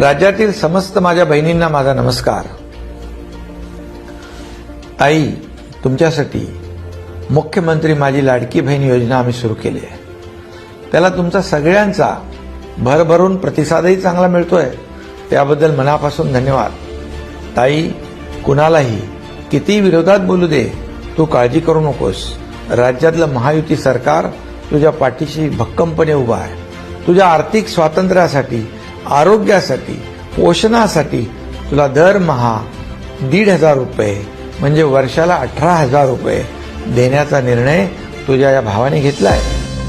राज्यातील समस्त माझ्या बहिणींना माझा नमस्कार. ताई तुमच्यासाठी मुख्यमंत्री माझी लाडकी बहीण योजना आम्ही सुरू केली आहे. त्याला तुमचा सगळ्यांचा भरभरून प्रतिसादही चांगला मिळतोय. त्याबद्दल मनापासून धन्यवाद. ताई कुणालाही किती विरोधात बोलू दे तू काळजी करू नकोस. राज्यातलं महायुती सरकार तुझ्या पाठीशी भक्कमपणे उभा आहे. तुझ्या आर्थिक स्वातंत्र्यासाठी आरोग्यासाठी पोषणासाठी तुला दरमहा दीड हजार रुपये म्हणजे वर्षाला अठरा हजार रुपये देण्याचा निर्णय तुझ्या या भावाने घेतलाय.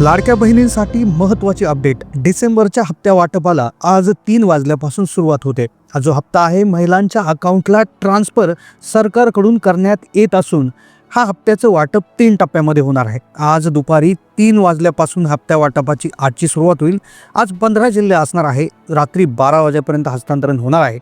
लाडक्या बहिणींसाठी महत्त्वाची अपडेट. डिसेंबरच्या हप्त्या वाटपाला आज तीन वाजल्यापासून सुरुवात होते. हा जो हप्ता आहे महिलांच्या अकाउंटला ट्रान्सफर सरकारकडून करण्यात येत असून हा हप्त्याचं वाटप तीन टप्प्यामध्ये होणार आहे. आज दुपारी तीन वाजल्यापासून हप्त्या वाटपाची आजची सुरुवात होईल. आज पंधरा जिल्हे असणार आहे. रात्री बारा वाजेपर्यंत हस्तांतरण होणार आहे.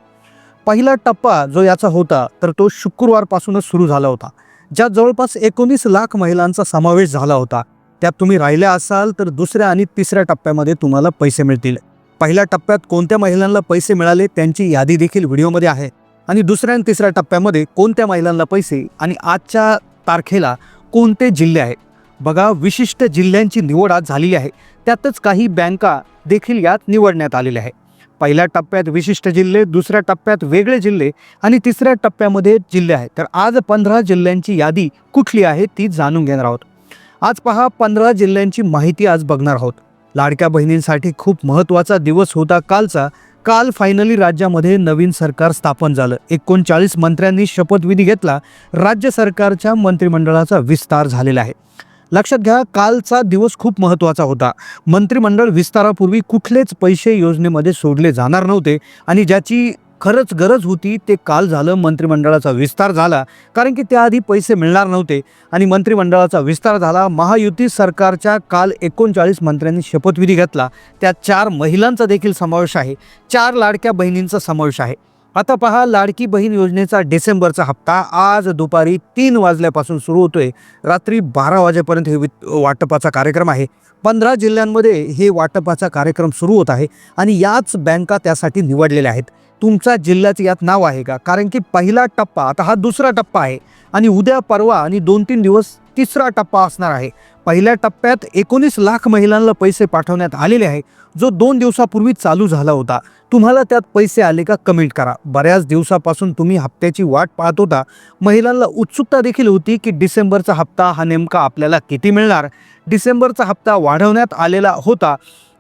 पहिला टप्पा जो याचा होता तर तो शुक्रवारपासूनच सुरू झाला होता. ज्यात जवळपास एकोणीस लाख महिलांचा समावेश झाला होता. त्यात तुम्ही राहिल्या असाल तर दुसऱ्या आणि तिसऱ्या टप्प्यामध्ये तुम्हाला पैसे मिळतील. पहिल्या टप्प्यात कोणत्या महिलांना पैसे मिळाले त्यांची यादी देखील व्हिडिओमध्ये आहे. आणि दुसऱ्या आणि तिसऱ्या टप्प्यामध्ये कोणत्या महिलांना पैसे आणि आजच्या तारखेला कोणते जिल्हे आहेत? बघा विशिष्ट जिल्ह्यांची निवड आज झालेली आहे. त्यातच काही बँका देखील यात निवडण्यात आलेल्या आहे पहिल्या टप्प्यात विशिष्ट जिल्हे दुसऱ्या टप्प्यात वेगळे जिल्हे आणि तिसऱ्या टप्प्यामध्ये जिल्हे आहेत. तर आज पंधरा जिल्ह्यांची यादी कुठली आहे ती जाणून घेणार आहोत. आज पहा पंधरा जिल्ह्यांची माहिती आज बघणार आहोत. लाडक्या बहिणींसाठी खूप महत्त्वाचा दिवस होता कालचा. काल फायनली राज्यामध्ये नवीन सरकार स्थापन झालं. एकोणचाळीस मंत्र्यांनी शपथविधी घेतला. राज्य सरकारच्या मंत्रिमंडळाचा विस्तार झालेला आहे. लक्षात घ्या कालचा दिवस खूप महत्त्वाचा होता. मंत्रिमंडळ विस्तारापूर्वी कुठलेच पैसे योजनेमध्ये सोडले जाणार नव्हते आणि ज्याची खरंच गरज होती ते काल झालं मंत्रिमंडळाचा विस्तार झाला. कारण की त्याआधी पैसे मिळणार नव्हते आणि मंत्रिमंडळाचा विस्तार झाला. महायुती सरकारच्या काल एकोणचाळीस मंत्र्यांनी शपथविधी घेतला. त्यात चार महिलांचा देखील समावेश आहे. चार लाडक्या बहिणींचा समावेश आहे. आता पहा लाडकी बहीण योजनेचा डिसेंबरचा हप्ता आज दुपारी तीन वाजल्यापासून सुरू होतोय. रात्री बारा वाजेपर्यंत हे वाटपाचा कार्यक्रम आहे. पंधरा जिल्ह्यांमध्ये हे वाटपाचा कार्यक्रम सुरू होत आहे आणि याच बँका त्यासाठी निवडलेल्या आहेत. तुमचा जिल्ह्याचं यात नाव आहे का? कारण की पहिला टप्पा आता हा दुसरा टप्पा आहे आणि उद्या परवा आणि दोन तीन दिवस तिसरा टप्पा असणार आहे. पहिल्या टप्प्यात एकोणीस लाख महिलांना पैसे पाठवण्यात आलेले आहे जो दोन दिवसापूर्वी चालू झाला होता. तुम्हाला त्यात पैसे आले का कमेंट करा. बऱ्याच दिवसापासून तुम्ही हप्त्याची वाट पाहत होता. महिलांना उत्सुकता देखील होती की डिसेंबरचा हप्ता हा नेमका आपल्याला किती मिळणार? डिसेंबरचा हप्ता वाढवण्यात आलेला होता.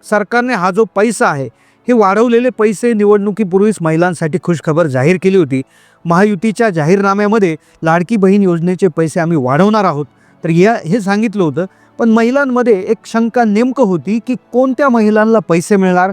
सरकारने हा जो पैसा आहे हे वाढवलेले पैसे निवडणुकीपूर्वीच महिलांसाठी खुशखबर जाहीर केली होती. महायुतीच्या जाहीरनाम्यामध्ये लाडकी बहीण योजनेचे पैसे आम्ही वाढवणार आहोत. तर या हे सांगितलं होतं. पण महिलांमध्ये एक शंका नेमकं होती की कोणत्या महिलांना पैसे मिळणार?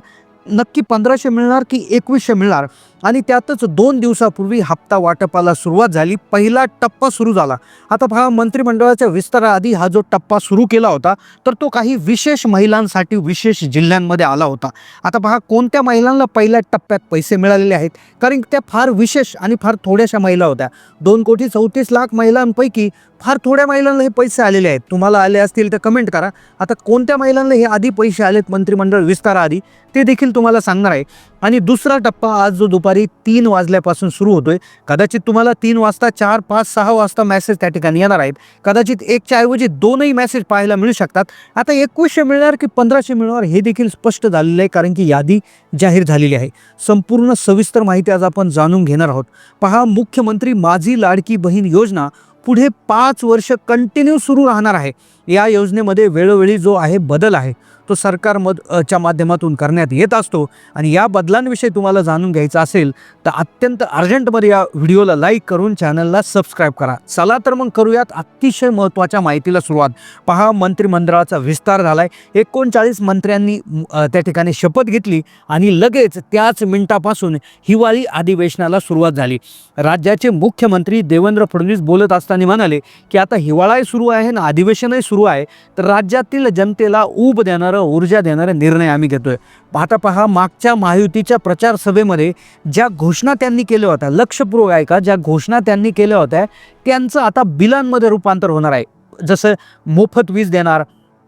नक्की पंधराशे मिळणार की एकवीसशे मिळणार? आणि त्यातच दोन दिवसापूर्वी हप्ता वाटपाला सुरुवात झाली. पहिला टप्पा सुरू झाला. आता पहा मंत्रिमंडळाच्या विस्ताराआधी हा जो टप्पा सुरू केला होता तर तो काही विशेष महिलांसाठी विशेष जिल्ह्यांमध्ये आला होता. आता पहा कोणत्या महिलांना पहिल्या टप्प्यात पैसे मिळालेले आहेत? कारण त्या फार विशेष आणि फार थोड्याशा महिला होत्या. दोन कोटी चौतीस लाख महिलांपैकी फार थोड्या महिलांना हे पैसे आलेले आहेत. तुम्हाला आले असतील तर कमेंट करा. आता कोणत्या महिलांना हे आधी पैसे आलेत मंत्रिमंडळ विस्ताराआधी ते देखील तुम्हाला सांगणार आहे. आणि दुसरा टप्पा आज जो दुपारी तीन वाजल्यापासून सुरू होतोय. कदाचित तुम्हाला तीन वाजता चार पाच सहा वाजता मेसेज त्या ठिकाणी येणार आहेत. कदाचित एकच्या ऐवजी दोनही मेसेज पाहायला मिळू शकतात. आता एकवीसशे मिळणार की पंधराशे मिळणार हे देखील स्पष्ट झालेलं आहे कारण की यादी जाहीर झालेली आहे. संपूर्ण सविस्तर माहिती आज आपण जाणून घेणार आहोत. पहा मुख्यमंत्री माझी लाडकी बहीण योजना पुढे पाच वर्ष कंटिन्यू सुरू राहणार आहे. या योजनेमध्ये वेळोवेळी जो आहे बदल आहे. तो सरकार मध च्या माध्यमातून करण्यात येत असतो. आणि या बदलांविषयी तुम्हाला जाणून घ्यायचं असेल तर अत्यंत अर्जंटमध्ये या व्हिडिओला लाईक करून चॅनलला सबस्क्राईब करा. चला तर मग करूयात अतिशय महत्त्वाच्या माहितीला सुरुवात. पहा मंत्रिमंडळाचा विस्तार झाला आहे एकोणचाळीस मंत्र्यांनी त्या ठिकाणी शपथ घेतली आणि लगेच त्याच मिनिटापासून हिवाळी अधिवेशनाला सुरुवात झाली. राज्याचे मुख्यमंत्री देवेंद्र फडणवीस बोलत असताना म्हणाले की आता हिवाळाही सुरू आहे आणि अधिवेशनही सुरू आहे. तर राज्यातील जनतेला ऊब देणार ऊर्जा देणारे निर्णय आम्ही घेतोय. आता पहा मागच्या महायुतीच्या प्रचार सभेमध्ये ज्या घोषणा त्यांनी केल्या होत्या लक्षपूर्वक ऐका ज्या घोषणा त्यांनी केल्या होत्या त्यांचं आता बिलांमध्ये रूपांतर होणार आहे. जसं मोफत वीज देणार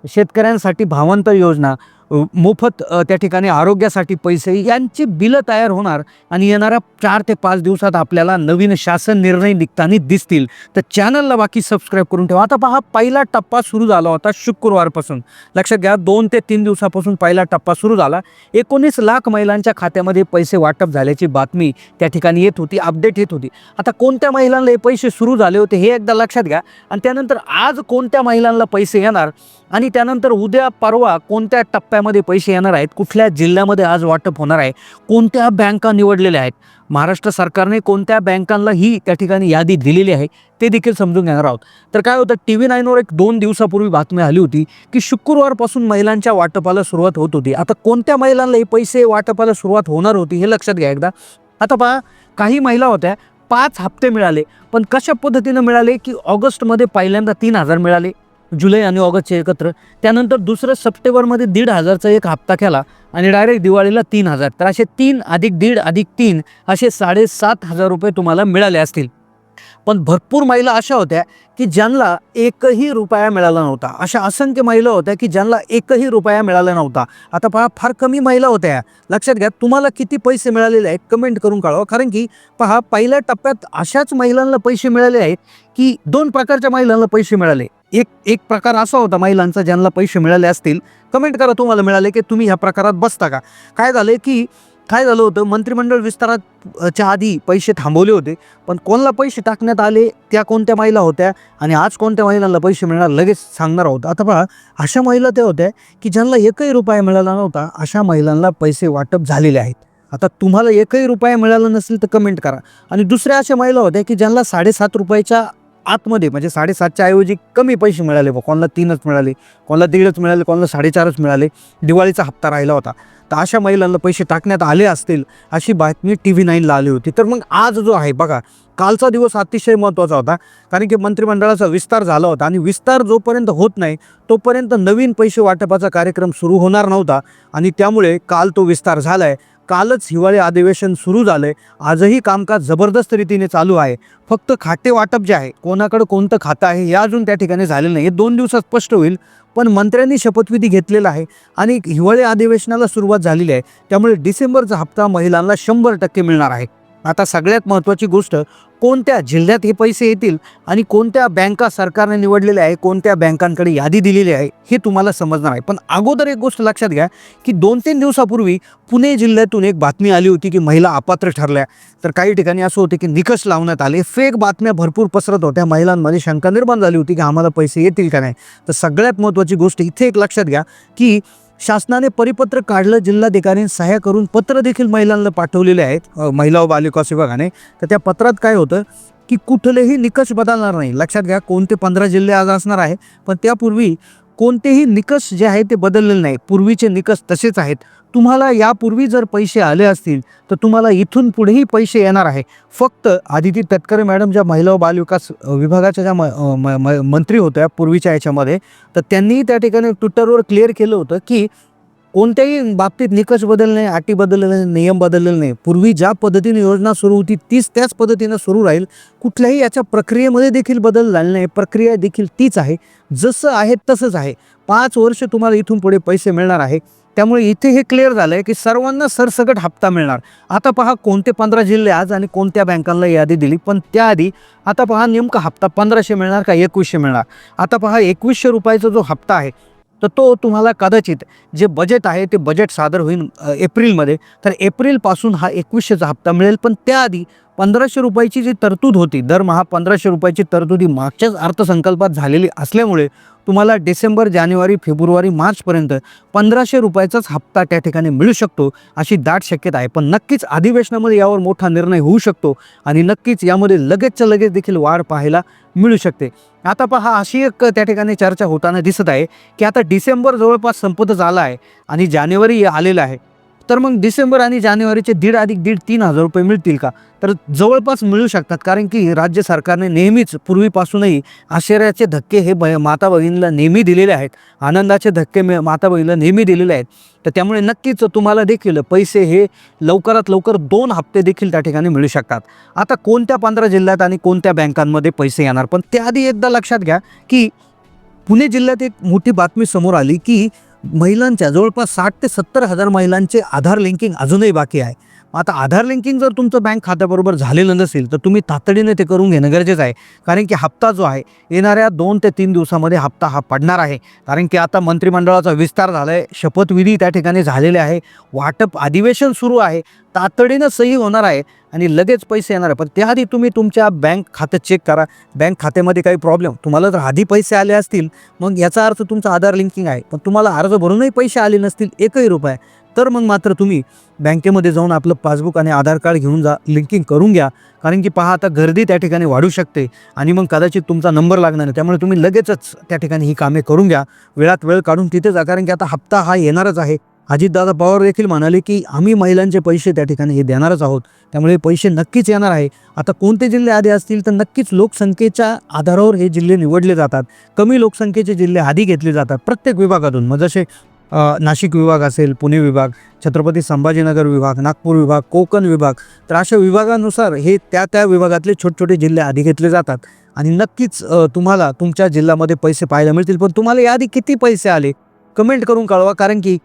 शेतकऱ्यांसाठी भावांतर योजना मोफत त्या ठिकाणी आरोग्यासाठी पैसे यांची बिलं तयार होणार आणि येणाऱ्या चार ते पाच दिवसात आपल्याला नवीन शासन निर्णय निघताना दिसतील. तर चॅनलला बाकी सबस्क्राईब करून ठेवा. आता पहा पहिला टप्पा सुरू झाला होता शुक्रवारपासून. लक्षात घ्या दोन ते तीन दिवसापासून पहिला टप्पा सुरू झाला. एकोणीस लाख महिलांच्या खात्यामध्ये पैसे वाटप झाल्याची बातमी त्या ठिकाणी येत होती अपडेट येत होती. आता कोणत्या महिलांना हे पैसे सुरू झाले होते हे एकदा लक्षात घ्या. आणि त्यानंतर आज कोणत्या महिलांना पैसे येणार आणि त्यानंतर उद्या परवा कोणत्या टप्प्यामध्ये पैसे येणार आहेत कुठल्या जिल्ह्यामध्ये आज वाटप होणार आहे कोणत्या बँका निवडलेल्या आहेत महाराष्ट्र सरकारने कोणत्या बँकांना ही त्या ठिकाणी यादी दिलेली आहे ते देखील समजून घेणार आहोत. तर काय होतं टी व्ही नाईनवर एक दोन दिवसापूर्वी बातमी आली होती की शुक्रवारपासून महिलांच्या वाटपाला सुरुवात होत होती. आता कोणत्या महिलांना हे पैसे वाटपाला सुरुवात होणार होती हे लक्षात घ्या एकदा. आता पहा काही महिला होत्या पाच हप्ते मिळाले पण कशा पद्धतीनं मिळाले की ऑगस्टमध्ये पहिल्यांदा तीन हजार मिळाले? जुलै आणि ऑगस्टचे एकत्र. त्यानंतर दुसरं सप्टेंबरमध्ये दीड हजारचा एक हप्ता केला आणि डायरेक्ट दिवाळीला तीन हजार. तर असे तीन अधिक दीड अधिक तीन असे साडेसात हजार रुपये तुम्हाला मिळाले असतील. पण भरपूर महिला अशा होत्या की ज्यांना एकही रुपया मिळाला नव्हता. अशा असंख्य महिला होत्या की ज्यांना एकही रुपया मिळाला नव्हता. आता पहा फार कमी महिला होत्या. लक्षात घ्या तुम्हाला किती पैसे मिळालेले आहेत कमेंट करून कळवा. कारण की पहा पहिल्या टप्प्यात अशाच महिलांना पैसे मिळाले आहेत की दोन प्रकारच्या महिलांना पैसे मिळाले. एक एक प्रकार असा होता महिलांचा ज्यांना पैसे मिळाले असतील. कमेंट करा तुम्हाला मिळाले की तुम्ही ह्या प्रकारात बसता का? काय झालं की काय झालं होतं मंत्रिमंडळ विस्ताराच्या च्या आधी पैसे थांबवले होते पण कोणाला पैसे टाकण्यात आले त्या कोणत्या महिला होत्या आणि आज कोणत्या महिलांना पैसे मिळणार लगेच सांगणार आहोत. आता पहा अशा महिला त्या होत्या की ज्यांना एकही रुपया मिळाला नव्हता अशा महिलांना पैसे वाटप झालेले आहेत. आता तुम्हाला एकही रुपया मिळाला नसेल तर कमेंट करा. आणि दुसऱ्या अशा महिला होत्या की ज्यांना साडेसात रुपयाच्या आतमध्ये म्हणजे साडेसातच्या ऐवजी कमी पैसे मिळाले बा कोणाला तीनच मिळाले कोणाला दीडच मिळाले कोणाला साडेचारच मिळाले. दिवाळीचा हप्ता राहिला होता. तर अशा महिलांना पैसे टाकण्यात आले असतील अशी बातमी टी व्ही नाईनला आली होती. तर मग आज जो आहे बघा कालचा दिवस अतिशय महत्त्वाचा होता. कारण की मंत्रिमंडळाचा विस्तार झाला होता आणि विस्तार जोपर्यंत होत नाही तोपर्यंत नवीन पैसे वाटपाचा कार्यक्रम सुरू होणार नव्हता. आणि त्यामुळे काल तो विस्तार झाला आहे कालच हिवाळी अधिवेशन सुरू झालं आहे आजही कामकाज जबरदस्त रीतीने चालू आहे. फक्त खाते वाटप जे आहे कोणाकडं कोणतं खातं आहे हे अजून त्या ठिकाणी झालेलं नाही. हे दोन दिवसात स्पष्ट होईल पण मंत्र्यांनी शपथविधी घेतलेला आहे आणि हिवाळी अधिवेशनाला सुरुवात झालेली आहे. त्यामुळे डिसेंबरचा हप्ता महिलांना शंभर टक्के मिळणार आहे. आता सगळ्यात महत्त्वाची गोष्ट कोणत्या जिल्ह्यात हे पैसे येतील आणि कोणत्या बँका सरकारने निवडलेल्या आहे कोणत्या बँकांकडे यादी दिलेली आहे हे तुम्हाला समजणार आहे. पण अगोदर एक गोष्ट लक्षात घ्या की दोन तीन दिवसापूर्वी पुणे जिल्ह्यातून एक बातमी आली होती की महिला अपात्र ठरल्या. तर काही ठिकाणी असं होते की निकष लावण्यात आले. फेक बातम्या भरपूर पसरत होत्या. महिलांमध्ये शंका निर्माण झाली होती की आम्हाला पैसे येतील का नाही. तर सगळ्यात महत्त्वाची गोष्ट इथे एक लक्षात घ्या की शासनाने परिपत्र काढलं जिल्हाधिकारी सहाय्य करून पत्र देखील महिलांना पाठवलेले आहेत. महिला व बालविकास विभागाने. तर त्या पत्रात काय होतं की कुठलेही निकष बदलणार नाही. लक्षात घ्या कोणते पंधरा जिल्हे आज असणार आहे पण त्यापूर्वी कोणतेही निकष जे आहे ते बदललेले नाही. पूर्वीचे निकष तसेच आहेत. तुम्हाला यापूर्वी जर पैसे आले असतील तर तुम्हाला इथून पुढेही पैसे येणार आहे. फक्त आदिती तटकरे मॅडम ज्या महिला व बालविकास विभागाच्या ज्या म- म- म- मंत्री होत्या पूर्वीच्या याच्यामध्ये तर त्यांनीही त्या ठिकाणी ट्विटरवर क्लिअर केलं होतं की कोणत्याही बाबतीत निकष बदलले नाही अटी बदलले नाही नियम बदललेले नाही पूर्वी ज्या पद्धतीने योजना सुरू होती तीच त्याच पद्धतीनं सुरू राहील. कुठल्याही याच्या प्रक्रियेमध्ये देखील बदल झाले नाही. प्रक्रिया देखील तीच आहे. जसं आहे तसंच आहे. पाच वर्ष तुम्हाला इथून पुढे पैसे मिळणार आहे. त्यामुळे इथे हे क्लिअर झालं आहे की सर्वांना सरसकट हप्ता मिळणार. आता पहा कोणते पंधरा जिल्हे आज आणि कोणत्या बँकांना यादी दिली. पण त्याआधी आता पहा नेमका हप्ता पंधराशे मिळणार का एकवीसशे मिळणार? आता पहा एकवीसशे रुपयाचा जो हप्ता आहे तर तो तुम्हाला कदाचित जे बजेट आहे ते बजेट सादर होईल एप्रिलमध्ये. तर एप्रिलपासून हा एकवीसशेचा हप्ता मिळेल. पण त्याआधी पंधराशे रुपयाची जी तरतूद होती दरमहा पंधराशे रुपयाची तरतूद ही मागच्याच अर्थसंकल्पात झालेली असल्यामुळे तुम्हाला डिसेंबर जानेवारी फेब्रुवारी मार्चपर्यंत पंधराशे रुपयाचाच हप्ता त्या ठिकाणी मिळू शकतो अशी दाट शक्यता आहे. पण नक्कीच अधिवेशनामध्ये यावर मोठा निर्णय होऊ शकतो आणि नक्कीच यामध्ये लगेचच्या लगेच देखील वाढ पाहायला मिळू शकते. आता पहा अशी एक त्या ठिकाणी चर्चा होताना दिसत आहे की आता डिसेंबर जवळपास संपतच आला आहे आणि जानेवारी आलेलं आहे. तर मग डिसेंबर आणि जानेवारीचे दीड अधिक दीड तीन हजार रुपये मिळतील का? तर जवळपास मिळू शकतात कारण की राज्य सरकारने नेहमीच पूर्वीपासूनही आश्चर्याचे धक्के हे ब माता भगिनीला नेहमी दिलेले आहेत. आनंदाचे धक्के मे माता भगिनीला नेहमी दिलेले आहेत. तर त्यामुळे नक्कीच तुम्हाला देखील पैसे हे लवकरात लवकर दोन हप्ते देखील त्या ठिकाणी मिळू शकतात. आता कोणत्या पंधरा जिल्ह्यात आणि कोणत्या बँकांमध्ये पैसे येणार? पण त्याआधी एकदा लक्षात घ्या की पुणे जिल्ह्यात एक मोठी बातमी समोर आली की महिलांच्या जवळपास साठ ते सत्तर हजार महिलांचे आधार लिंकिंग अजूनही बाकी आहे. आता आधार लिंकिंग जर तुमचं बँक खात्याबरोबर झालेलं नसेल तर तुम्ही तातडीने ते करून घेणं गरजेचं आहे. कारण की हप्ता जो आहे येणाऱ्या दोन ते तीन दिवसामध्ये हप्ता हा पडणार आहे. कारण की आता मंत्रिमंडळाचा विस्तार झाला आहे शपथविधी त्या ठिकाणी झालेले आहे वाटप अधिवेशन सुरू आहे तातडीनं सही होणार आहे आणि लगेच पैसे येणार आहे. पण त्याआधी तुम्ही तुमच्या बँक खातं चेक करा. बँक खात्यामध्ये काही प्रॉब्लेम तुम्हाला जर आधी पैसे आले असतील मग याचा अर्थ तुमचं आधार लिंकिंग आहे. पण तुम्हाला अर्ज भरूनही पैसे आले नसतील एकही रुपये. तर मग मात्र तुम्ही बँकेमध्ये जाऊन आपलं पासबुक आणि आधार कार्ड घेऊन जा लिंकिंग करून घ्या. कारण की पहा आता गर्दी त्या ठिकाणी वाढू शकते आणि मग कदाचित तुमचा नंबर लागणार नाही. त्यामुळे तुम्ही लगेचच त्या ठिकाणी ही कामे करून घ्या. वेळात वेळ काढून तिथे जा. कारण की आता हप्ता हा येणारच आहे. अजितदादा पवार देखील म्हणाले की आम्ही महिलांचे पैसे त्या ठिकाणी हे देणारच आहोत. त्यामुळे पैसे नक्कीच येणार आहे. आता कोणते जिल्हे आधी असतील तर नक्कीच लोकसंख्येच्या आधारावर हे जिल्हे निवडले जातात. कमी लोकसंख्येचे जिल्हे आधी घेतले जातात प्रत्येक विभागातून. मग जसे नाशिक विभाग असेल पुणे विभाग छत्रपती संभाजीनगर विभाग नागपूर विभाग कोकण विभाग तर अशा विभागानुसार हे त्या त्या विभागातले छोटे छोटे जिल्हे आधी घेतले जातात. आणि नक्कीच तुम्हाला तुमच्या जिल्ह्यामध्ये पैसे पाहायला मिळतील पण तुम्हाला याआधी किती पैसे आले? कमेंट करून कळवा कारण की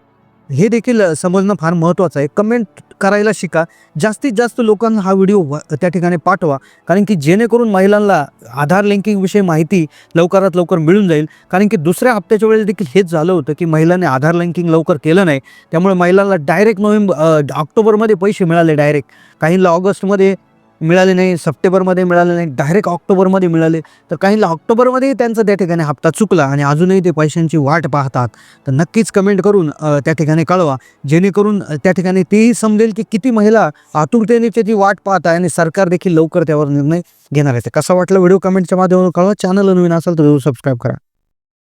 हे देखील समजणं फार महत्त्वाचं आहे. कमेंट करायला शिका. जास्तीत जास्त लोकांना हा व्हिडिओ व- त्या ठिकाणी पाठवा. कारण की जेणेकरून महिलांना आधार लिंकिंगविषयी माहिती लवकरात लवकर मिळून जाईल. कारण की दुसऱ्या हप्त्याच्या वेळेस देखील हेच झालं होतं की महिलांनी आधार लिंकिंग लवकर केलं नाही. त्यामुळे महिलांना डायरेक्ट नोव्हेंबर ऑक्टोबरमध्ये पैसे मिळाले डायरेक्ट काहींना ऑगस्टमध्ये मिळाले नाही सप्टेंबरमध्ये मिळाले नाही डायरेक्ट ऑक्टोबरमध्ये मिळाले. तर काहींना ऑक्टोबरमध्ये त्यांचा त्या ठिकाणी हप्ता चुकला आणि अजूनही ते पैशांची वाट पाहतात. तर नक्कीच कमेंट करून त्या ठिकाणी कळवा. जेणेकरून त्या ठिकाणी तेही समजेल की किती महिला आतुरतेने त्याची वाट पाहत आहे आणि सरकार देखील लवकर त्यावर निर्णय घेणार आहे. तर कसा वाटला व्हिडिओ कमेंटच्या माध्यमातून कळवा. चॅनल नवीन असेल तर सबस्क्राईब करा.